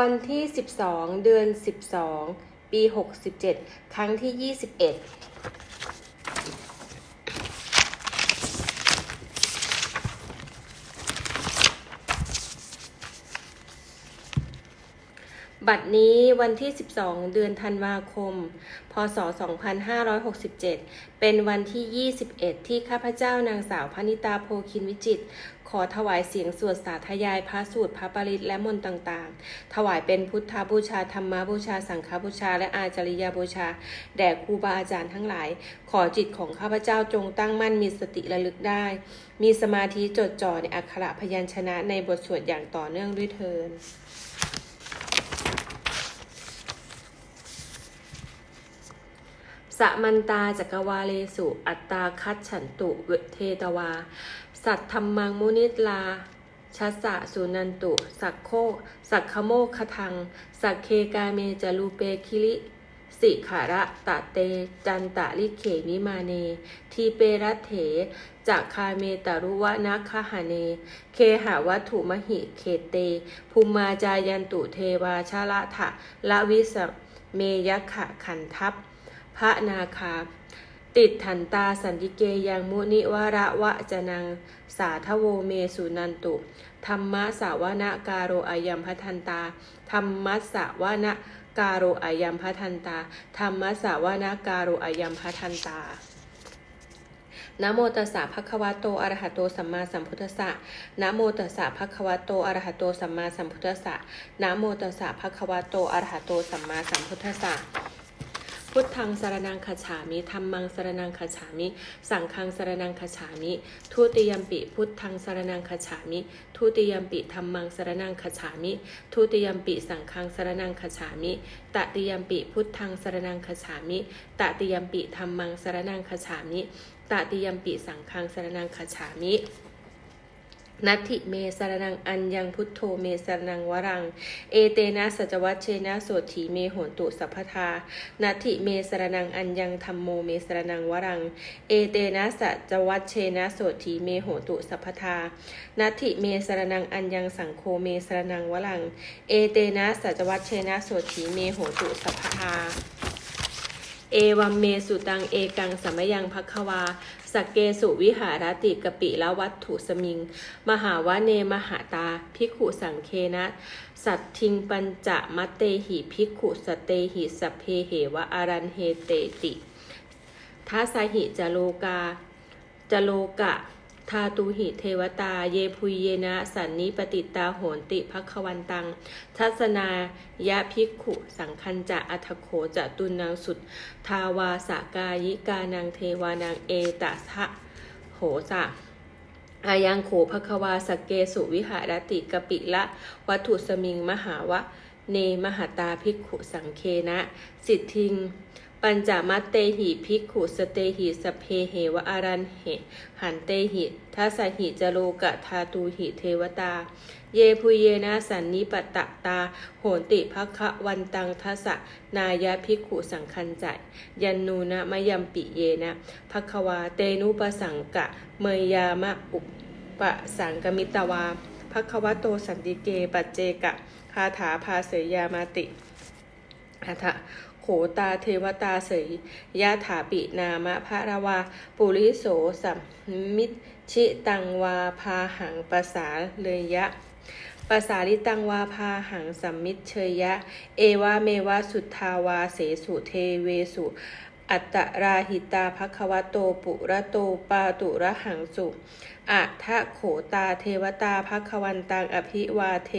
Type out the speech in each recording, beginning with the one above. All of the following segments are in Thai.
วันที่ 12 เดือน 12 ปี 67 ครั้งที่ 21บัดนี้วันที่ 12 เดือนธันวาคม พศ 2567 เป็นวันที่ 21 ที่ข้าพเจ้านางสาวพนิตาโพคินวิจิต ขอถวายเสียงสวดสาธยายพระสูตรพระปริตและมนต์ต่างๆ ถวายเป็นพุทธบูชาธรรมบูชาสังฆบูชา และอาจาริยบูชา แด่ครูบาอาจารย์ทั้งหลาย ขอจิตของข้าพเจ้าจงตั้งมั่นมีสติระลึกได้ มีสมาธิจดจ่อในอักขระพยัญชนะในบทสวดอย่างต่อเนื่องด้วยเทินสมันตาจักรวาเลสุ อัตตาคัดฉันตุเวเทตวา สัตธรรมังมุนิตลาชัสสะสุนันตุ สักโคสักขโมคทัง สักเคกาเมจลูเปคิริ สิขาระตะเต จันตะลิเขมิมาเน ทีเปรัเถจักคาเมตารุวะนักขหาเน เคหาวัตถุมหิเขเต ภูมิมาจายันตุเทวาชาละทะละวิสเมยักขะขันทัพพระนาคา ติดถันตาสันติเกยังมุนิวระวะจนัง สาทโวเมสุนันตุธรรมะสาวนาการโรอายัมพัทันตาธรรมะสาวนาการโรอายัมพัทันตาธรรมะสาวนาการโรอายัมพัทันตานะโมตัสสะภะคะวะโตอะระหะโตสัมมาสัมพุทธัสสะนะโมตัสสะภะคะวะโตอะระหะโตสัมมาสัมพุทธัสสะนะโมตัสสะภะคะวะโตอะระหะโตสัมมาสัมพุทธัสสะ พุทธังสารนังคาฉามิธรรมังสารนังคาฉามิ สังฆังสารนังคาฉามิ ทุติยมปิพุทธังสารนังคาฉามิ ทุติยมปิธรรมังสารนังคาฉามิ ทุติยมปิสังฆังสารนังคาฉามิ ตติยมปิพุทธังสารนังคาฉามิ ตติยมปิธรรมังสารนังคาฉามิ ตติยมปิสังฆังสารนังคาฉามิ นัตถิเมสรนังอัญยังพุทโธเมสรนังวรัง เอเตนะสัจวัชเชนะโสถีเมโหตุสัพพทานัตถิเมสรนังอัญยังธรรมโมเมสรนังวรัง เอเตนะสัจวัชเชนะโสถีเมโหตุสัพพทานัตถิเมสรนังอัญยังสังโฆเมสรนังวรัง เอเตนะสัจวัชเชนะโสถีเมโหตุสัพพทาเอวัมเมสุตังเอกังสัมยังพัควา สกเกสุวิหารติกปิละวัตถุสมิง มหาวะเนมหาตาพิกขุสังเคนะ สัตทิงปัญจะมัตเตหิพิกขุสเตหิสเพเหวะอารันเฮเตติทัสหิจโลกาจโลกะ ทาตุหิเทวตา เยพุยเยนะ สันนิปติตาโหนติภควันตัง ทัศนายะภิกขุ สังคันจะอัทโขจะตุนังสุด ทาวาสากายิกานังเทวานังเอตทะโหสะอายังโขภควาสเกสุวิหารติกปิละวัตถุสมิงมหาวะ เนมหาตาภิกขุสังเคนะ สิทธิง ปัญจมัตเตหิภิกขุสเตหิสเพเหวะอารันเหหันเตหิทัสหิจโลกะทาตูหิเทวตา เยพุเยนะสันนิปตะตา โหนติภคะวันตังทัสสะนายะภิกขุสังคันจัยยันนูนะมยัมปิเยนะภควาเตนุปสังกะ เมยามะอุปสังกมิตวาภควโตสันติเกปัจเจกะคาถาภาเสยยามาติอัฏฐ โขตาเทวตาเสยยะถาปินามะพระรวา ปุริโสสัมมิชิตังวาพาหังปสาเลยยะปสาลิตังวาพาหังสัมมิเชยยะเอวาเมวะสุทธาวาเสสุเทเวสุ อัตตราหิตาภควโตปุระโตปาตุระหังสุอัทะโขตาเทวตาภควันตังอภิวาเท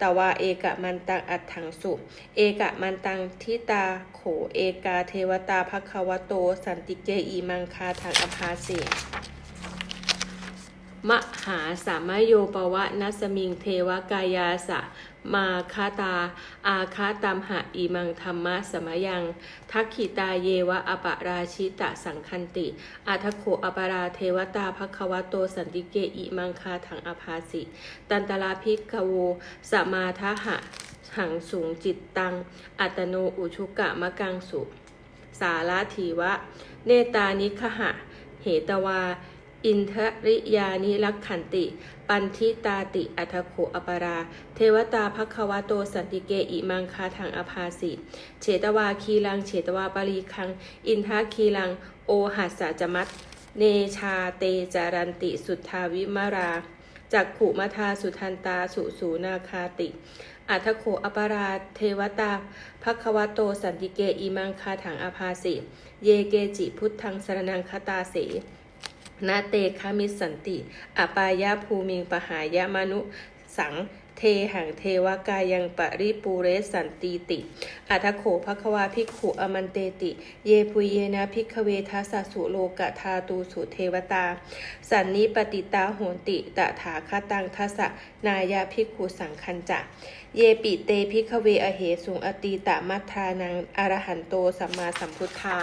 ตวาเอกมันตังอัตถังสุ เอกมันตังทิตาโขเอกาเทวตาภควโต สันติเกอีมังคาทังอภาสี มหาสามโยปวะนัสมิงเทวกายาสะมาคาตา อาคาตัมหะอีมังธรรมะสมยัง ทักขิตาเยวะอปราชิตะสังคันติอาทโขอปราเทวตาภควโตสันติเกอิมังคาถังอภาสิ ตันตลาภิกขโวสมาทหะหังสูงจิตตัง อัตโนอุชุกะมะกังสุ สาราถีวะ เนตานิคหะ เหตวา อินทริยานิลักขันติ ปันทิตาติอัทโขอปรา เทวตาภควโตสันติเกอิมังคาทังอภาสิเฉตวาคีลังเฉตวาปารีคัง อินทาคีลัง โอหัสสะจมัตเนชาเตจารันติสุทธาวิมาราจักขุมาทาสุทันตาสุสูนาคาติ อัทโขอปราเทวตาภควโตสันติเกอิมังคาถังอภาสิ เยเกจิพุทธังสรนังคตาเส นาเตคามิสันติ อปายาภูมิงปหายามนุสังเทหังเทวกายังปริปูเรสันติติ อัทโขภควาภิกขุอมันเตติ เยปุเยนะภิกขเวทัสสะสุโลกะทาตูสุเทวตา สันนิปติตาโหนติตถาคตังทัสสะนายาภิกขุสังคันจะ เยปิเตภิกขเวอเหสุงอตีตะมัทธานังอรหันโตสัมมาสัมพุทธา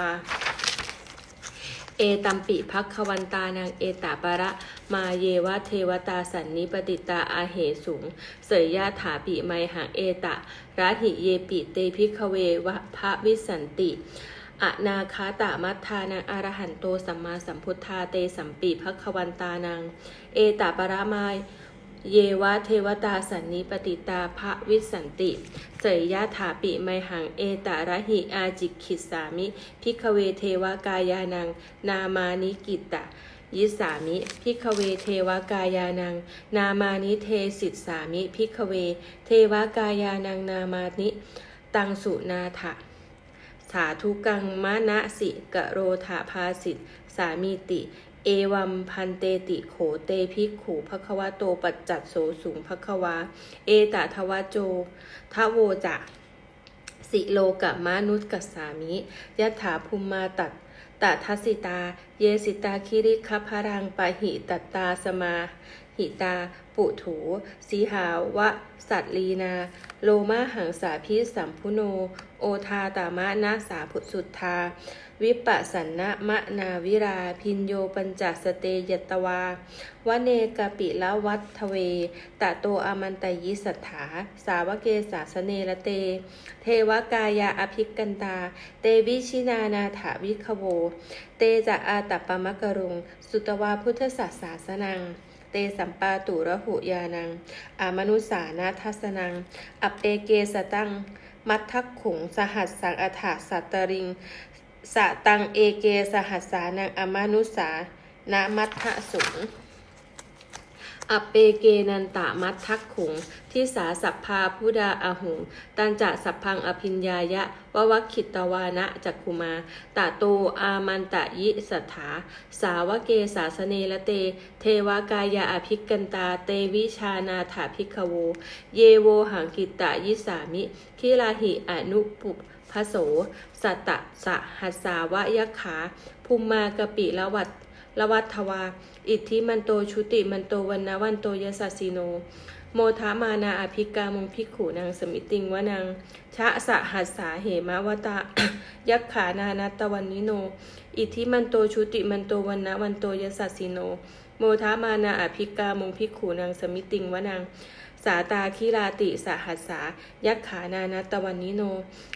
เอตัมปิพักขวันตานางเอตาปะระ มาเยวะเทวตาสันนิปติตาอาเหสุง เสยยาถาปิไมหังเอตะรัหิเยปิเตพิกเววะพระวิสันติอนาคาตามัทธานังอรหันโตสัมมาสัมพุทธาเตสัมปิพักขวันตานางเอตาปะระมาย เยวะเทวตาสันนิปติตาพระวิสันติเสยยะถาปิไมหังเอตาระหิอาจิกขิสามิพิกเวเทวกายานัง นามานิกิตตะยิสามิพิกเวเทวกายานัง นามานิเทสิตสามิพิกเว เทวกายานังนามานิตังสุนาถะสาธุกังมะนะสิกะโรธาภาสิทสามีติ เอวัมพันเตติโขเตภิกขุภควะโตปัจจัตโสสูงภควาเอตทวโจทโวจะสิโลกะมานุสกัสสามิยัตถาภูมิมาตัดตทัสสิตา เยสิตาคิริคพรังปะหิตัตตาสมาหิตา ปุถูสีหาวะ สัตลีนา โลมาหังสาพิสัมพุโน อทาตามะนาสาพุสุทธา วิปัสสันนะมะนาวิรา พินโยปัญจสเตยตวาวเนกปิละวัตทเว ตะโตอมันตยิสัทธา สาวเกสาสเนละเต เทวกายาอภิกันตา เตวิชินานาถาวิคโว เตจะอาตัปปมะกรุง สุตวาพุทธศาสาสนังเตสัมปาตุระหุยานัง อามนุสานาทัสนัง อัปเปเกสตัง มัททักขุง สหัสสังอัฐาสัตตริง สะตังเอเก สหัสสานังอมานุสานามัททะสุง อปเปเกนันตะมัททักขุงทิสาสัพพาพุดาอาหุง ตันจะสัพพังอภิญญายะววัคิตวานะจักคุมาตะโตอามันตะยิสัทธาสาวเกสาสเนละเต เทวากายาอภิกันตาเตวิชานาถาภิกขโว เยโวหังกิตะยิสามิคิลาหิอนุปุปพโส สัตตะสะหัสสาวะยะขาภูมากะปิละวัต ละวัตทวา อิทธิมันโตชุติมันโตวันนาวันโตยสัสสีโน โมทามานาอภิกามุงพิกขูนางสมิติงวนังชะสะหัสสาเหมาวตายักขานานัตวันนิโน อิทธิมันโตชุติมันโตวันนาวันโตยสัสสีโน โมทามานาอภิกามุงพิกขูนางสมิติงวนัง สาตาคิราติสหัสสา ยักขานานัตวันนิโน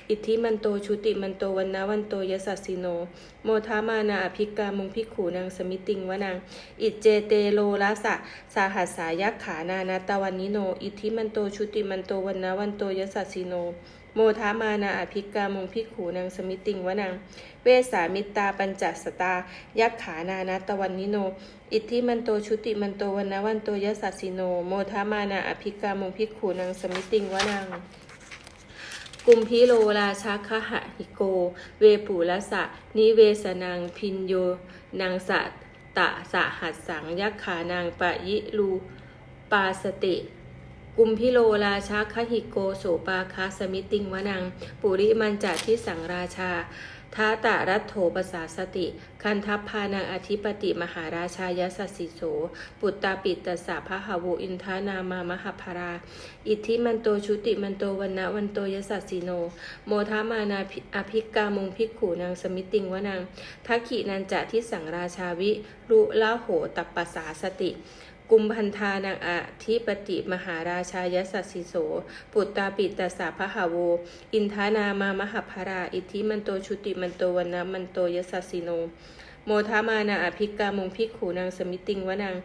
อิทธิมันโตชุติมันโตวันนาวันโตยสัสสิโน โมทามานาอภิกามุงพิขูนางสมิติงวนังอิจเจเตโลลาสะสาหัสสายักขานานาตวันนิโน อิทธิมันโตชุติมันโตวันนาวันโตยสัสสิโน โมทามานาอภิกามงพิขูนางสมิติงวนัง เวสามิตาปัญจสตา ยักขานานาตวันนิโน อิทธิมันโตชุติมันโตวันนาวันโตยสัสสิโน โมทามานาอภิกามงพิขูนางสมิติงวนังกุมพิโลราชาคหะหิโก เวปุละสะ นิเวสนังพินโยนางสะตะสะหัสสังยักขานางปะยิลูปาสติ กุมพิโลราชาคหิโกโสปาคาสมิติงวนัง ปุริมันจะที่สังราชาท้าตะรัตโถปสาสติ คันทัพพานังอธิปติมหาราชายสัสสิโส ปุตตาปิตสสะพะหาวุอินทานามามหภารา อิทธิมันโตชุติมันโตวันนะวันโตยสัสสิโน โมทามานาอภิกามุงภิกขูนางสมิติงวนังทักขินันจะที่สังราชาวิ รุละโหตัปปสาสติ กุมพันธานางอาทิปติมหาราชายสัสสิโส ปุตตาปิตตสสะพะหาโว อินทานามามหภารา อิทธิมันโตชุติมันโตวันนมันโตยสัสสิโน โมทามานาอภิกามงพิกขูนางสมิติงวนาง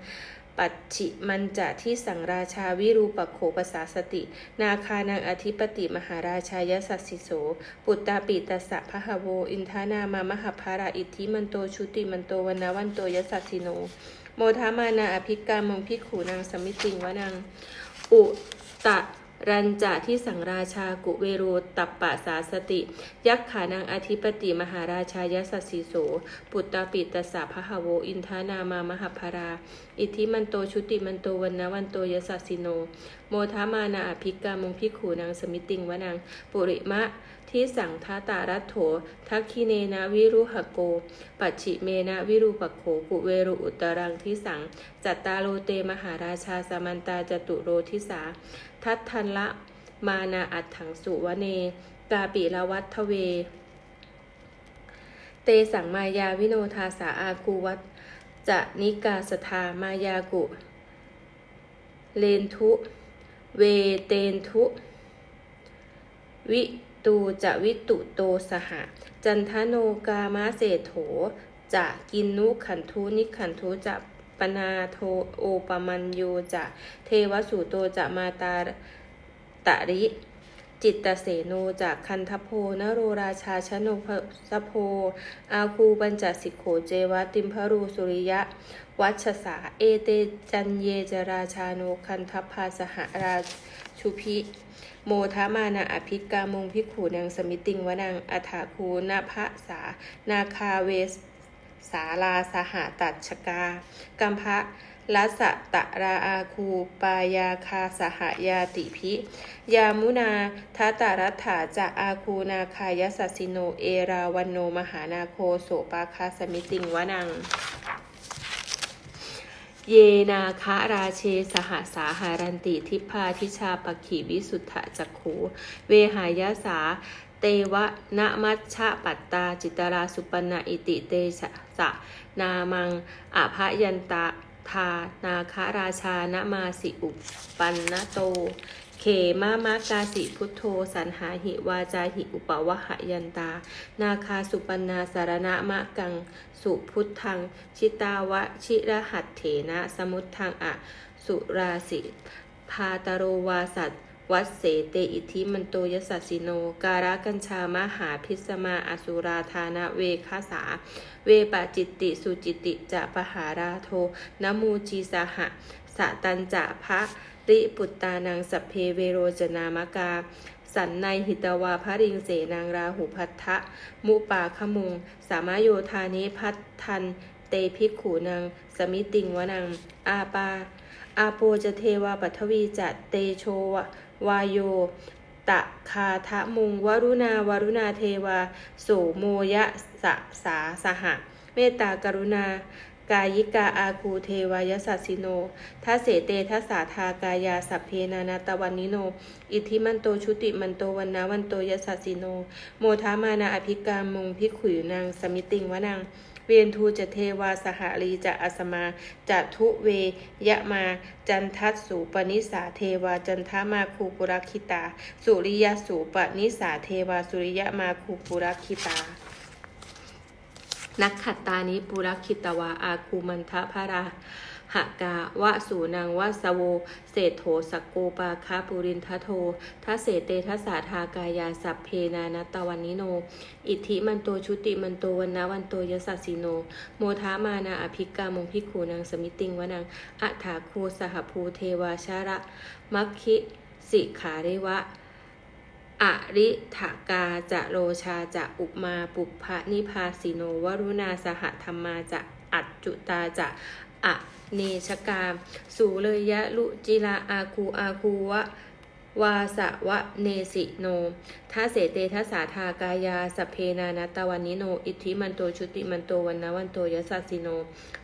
ปัจฉิมันจะที่สังราชาวิรูปโขภาษาสติ นาคานางอธิปติมหาราชายสัสสิโส ปุตตาปิตัสสะพะหะโว อินทานามามหาภาราอิทธิมันโตชุติมันโตวันนาวันโตยสัสสิโน โมทามานาอภิกามงพิขูนางสมิติงวนางอุตะรันจะที่สังราชากุเวโรตัปปะสาสติ ยักขานางอธิปติมหาราชายสัสสีโส ปุตตาปิตสสะพะหะโว อินทานามามหาภรา อิทธิมันโตชุติมันโตวันนวันโตยสัสสิโน โมทามานาอภิกามงพิขูนางสมิติงวนางปุริมะ ที่สังทาตารัตโถทักคิเนนะวิรุหโก ปัจฉิเมนะวิรูปโขกุเวรุอุตรังที่สัง จัตตาโลเตมหาราชาสมันตาจตุโรทิสา ทัตทันละมานาอัตถังสุวเน กาปิละวัตเว เตสังมายาวิโนทาสาอากูวัตจะนิกาสทามายากุ เลนทุ เวเตนทุ วิ ตูจะวิตุโตสหะ จันทโนกามาเศโถ จะกินนุขันทุนิขันทุจะปนาโทโอปมัญโยจะเทวสุโตจะมาตาตริ จิตตเสโนจากคันทโพนโรราชาชโนพสโพ อาคูปัญจสิกโขเจวติมพรูสุริยะ วัชสาเอเตจันเยจราชาโนคันทพาสหราช ชุพิโมทามานาอภิกามงพิขูนางสมิติงวนังอัฐาคูนาภะสา นาคาเวสสาลาสหตัดชกากัมพะลัสะตะราอาคูปายาคาสหายาติพิ ยามุนาทัตารัฐาจะอาคูนาคายสัสสิโน เอราวันโนมหานาโคโสปาคาสมิติงวนัง เยนาคะราเชสหสาหารันติทิพาทิชาปขีวิสุทธจักขูเวหายาสาเตวะนะมัชชะปัตตาจิตราสุปนะอิติเตชะสะนามังอภยันตาทานาคาราชานะมาสิอุปปันนโต เขมามากาสิพุทโธสันหาหิวาจาหิอุปวะหยันตา นาคาสุปนาสารณะมะกัง สุพุทธัง ชิตาวะชิรหัตเถนะสมุทธังอะ สุราสิพาตโรวาสัตวัดเสเตอิทิมันโตยสัสสิโน การะกัญชามหาพิสมาอสุราธานะเวคาสา เวปะจิตติสุจิติจะปหาราโทนมูจีสหะสะตันจะพระ ริปุตตานังสัพเพเวโรจนามกา สันในหิตวาภริงเสนางราหุพัทธะมุปาขมุง สามโยธานิพัททัน เตภิกขูนางสมิติงวนัง อาปา อาโปจะเทวาปัทวีจัตเตโชวะวายโยตะคาทะมุงวรุณาวรุณาเทวา โสโมยะสะสาสหะ เมตตากรุณา กายิกาอาคูเทวายสัสสิโนทัเสเตทัสาทากายาสัพเพนานาตวันนิโน อิทิมันโตชุติมันโตวันนาวันโตยสัสสิโน โมทามานาอภิกามงพิขุยนางสมิติงวนังเวียนทูจะเทวาสหรีจะอัสมาจะทุเวยะมา จันทัสสูปนิสาเทวาจันทามาคูปุรักขิตา สุริยสูปนิสาเทวาสุริยมาคูปุรักขิตา นักขัตตานิปุรักขิตวาอาคูมันทะพาราหกาวะสูนังวะสโว เศรษโถสกโกปาคาปุรินทโททัเสเตทสาทากายาสัพเพนานตวันนิโน อิทธิมันโตชุติมันโตวันนาวันโตยสัสสิโน โมทามานาอภิกามงพิขูนางสมิติงวนังอัฏฐาคูสหภูเทวาชาระมัคคิสิขาริวะ อริถากาจะโรชาจะอุมาปุพะนิพาสิโนวรุณาสหธรรมาจะอัจจุตาจะอะเนชกาสูเลยยะลุจิลาอาคูอาคูวะ วาสะวะเนสิโนทัเสเตทัสาทากายาสเพนานัตวันนิโน อิทธิมันโตชุติมันโตวันนาวันโตยสัสิโน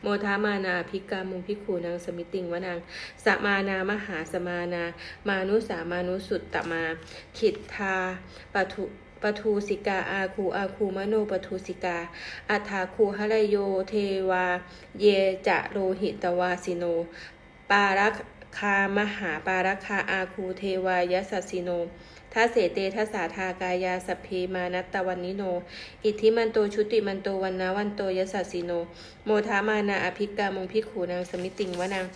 โมทามานาภิกามุงพิขูนางสมิติงวนางสมานามหาสมานา มานุสามานุสุตตมา ขิทธาปทุปทูสิกาอาคูอาคูมโนปทูสิกาอัฏฐาคูหะโยเทวา เยจะโลหิตวาสิโน ปารัก คามหาปารคาอาคูเทวายสัสสิโนทัเสเตทัสาทากายาสพเพมานัตตวันนิโน อิทธิมันโตชุติมันโตวันนาวันโตยสัสสิโน โมทามานาอภิกามงพิขูนางสมิติงวนัง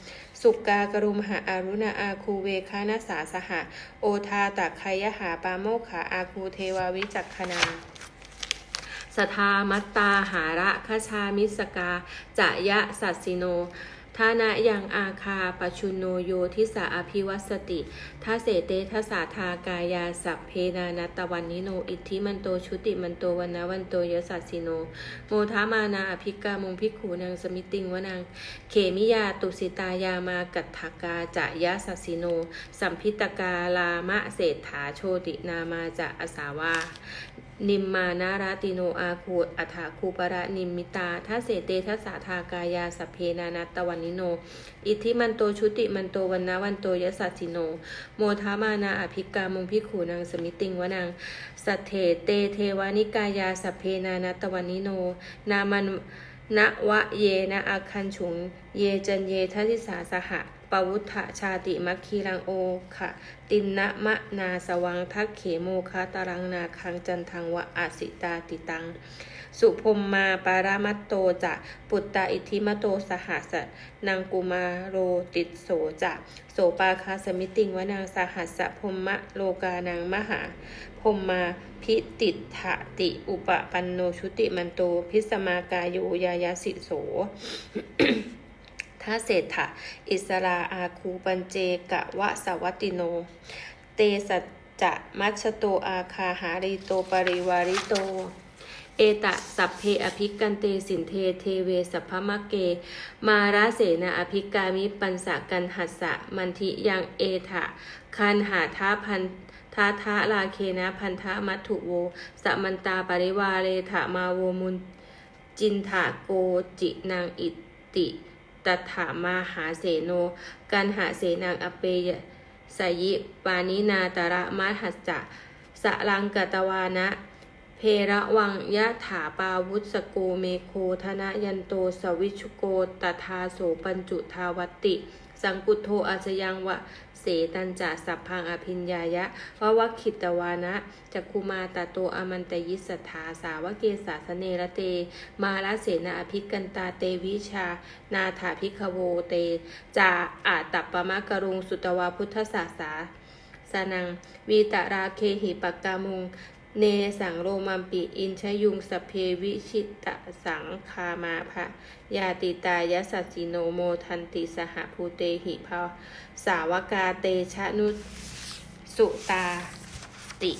สุกากรุมหาอารุณาอาคูเวคานาสาสหะ โอทาตักไคยหาปาโมขาอาคูเทวาวิจักขนาสทามัตตาหาระคชามิสกาจะยะสัสสิโน ทานะยังอาคาปชุนโนโยทิสาอภิวัสติทาเสเตทัสาทากายาสัพเพนานัตตวันนิโน อิทธิมันโตชุติมันโตวันนาวันโตยสัสสิโน โมทามานาอภิกามุงพิกขูนางสมิติงวนางเขมิยาตุสิตายามากัตถกาจะยะสัสสิโน สัมพิตกาลามะเศรษฐาโชตินามาจะอสาวา นิมมานาราติโนอาคูอัฐาคูประนิมมิตาทัเสเตทัสสาทากายาสัพเพนานัตตวันนิโน อิทธิมันโตชุติมันโตวันนาวันโตยสัสิโน โมทามานาอภิกามุงพิขูนางสมิติงวนางสัทเถเตเทวานิกายาสัพเพนานัตตวันนิโน นามันนวะเยนะอาคันฉุง เยจันเยทัสสิสาสหะ ปวุฒชาติมัคคีรังโอขะตินนะมะนาสวังทักเขโมคาตารังนาคังจันทังวะอาสิตาติตัง สุพมมาปารามัตโตจะปุตตาอิทิมโตสหัสนางกุมาโรติดโสจะโสปาคาสมิติงวนางสหัสพมมะโลกานางมหาพมมาพิติถะติอุปปันโนชุติมันโตพิสมากายโยยายาสิโส ท้าเศรษฐะอิสราอาคูปัญเจกะวะสวัตติโน เตสัจจะมัชโตอาคาหาริโตปริวาริโต เอตะสัพเพอภิกันเตสินเทเทเวสัพพมะเก มาราเสนาอภิกามิปันสะกันหัสสะมันทิยังเอทะคันหาทาพันทาทะลาเคนะพันธะมัตถุโวสมันตาปริวาเรถะมาโวมุนจินถาโกจินางอิติ ตถามาหาเสโนกันหาเสนางอเปยสยิปานินาตระมัหัสจะสะลังกตวานะเพระวังยะถาปาวุสโกเมโคธนะยันโตสวิชุโกตทาโสปัญจุทาวติ สังกุโทอาชยังวะ เสตันจะสัพพังอภิญญายะวะวะขิตวานะจักคุมาตโตอมันตยิสทธาสาวเกสาสเนระเต มาลเสนาอภิกันตาเตวิชา นาถาภิคโวเตจาอาตัปปมะกรุงสุตวาพุทธศาสาสนังวีตราเคหิปกกามุง เนสังโรมัมปิอินชยุงสเพวิชิตะสังคามาภะยาติตายสัสสิโนโมทันติสหภูเตหิภาสาวกาเตชะนุสุตาติ